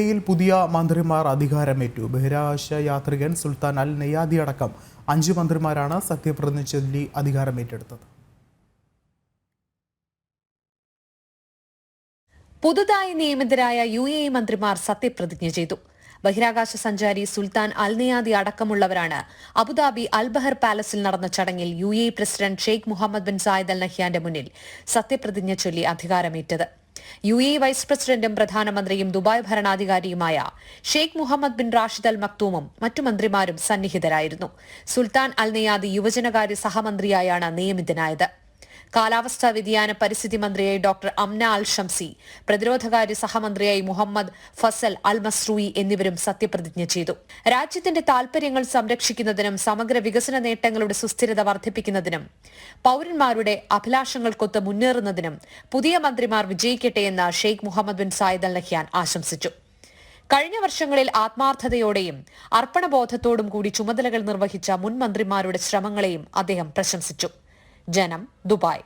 എയിൽ പുതിയ മന്ത്രിമാർ അധികാരമേറ്റു. ബഹിരാകാശ യാത്രികൻ സുൽത്താൻ അൽ നെയ്യാദി അടക്കം അഞ്ച് മന്ത്രിമാരാണ് സത്യപ്രതിജ്ഞ ചൊല്ലി അധികാരമേറ്റെടുത്തത്. പുതുതായി നിയമിതരായ യു എ മന്ത്രിമാർ സത്യപ്രതിജ്ഞ ചെയ്തു. ബഹിരാകാശ സഞ്ചാരി സുൽത്താൻ അൽനിയാദി അടക്കമുള്ളവരാണ് അബുദാബി അൽബഹർ പാലസിൽ നടന്ന ചടങ്ങിൽ U A president Sheikh Mohammed bin Zayed Al നഹ്യാന്റെ മുന്നിൽ സത്യപ്രതിജ്ഞ ചൊല്ലി അധികാരമേറ്റത്. യു എ വൈസ് പ്രസിഡന്റും പ്രധാനമന്ത്രിയും Dubai ഭരണാധികാരിയുമായ Sheikh Mohammed bin Rashid Al മക്തൂമും മറ്റു മന്ത്രിമാരും സന്നിഹിതരായിരുന്നു. സുൽത്താൻ അൽ നെയ്യാദി യുവജനകാര്യ സഹമന്ത്രിയായാണ് നിയമിതനായത്. കാലാവസ്ഥാ വ്യതിയാന പരിസ്ഥിതി മന്ത്രിയായി ഡോക്ടർ അംന അൽ ഷംസി പ്രതിരോധകാര്യ സഹമന്ത്രിയായി മുഹമ്മദ് ഫസൽ അൽ മസ്രൂയി എന്നിവരും സത്യപ്രതിജ്ഞ ചെയ്തു. രാജ്യത്തിന്റെ താൽപര്യങ്ങൾ സംരക്ഷിക്കുന്നതിനും സമഗ്ര വികസന നേട്ടങ്ങളുടെ സുസ്ഥിരത വർദ്ധിപ്പിക്കുന്നതിനും പൌരന്മാരുടെ അഭിലാഷങ്ങൾക്കൊത്ത് മുന്നേറുന്നതിനും പുതിയ മന്ത്രിമാർ വിജയിക്കട്ടെ എന്ന് Sheikh Mohammed bin Zayed Al Nahyan ആശംസിച്ചു. കഴിഞ്ഞ വർഷങ്ങളിൽ ആത്മാർത്ഥതയോടെയും അർപ്പണബോധത്തോടും കൂടി ചുമതലകൾ നിർവഹിച്ച മുൻ മന്ത്രിമാരുടെ ശ്രമങ്ങളെയും അദ്ദേഹം പ്രശംസിച്ചു. ജനം ദുബായ്.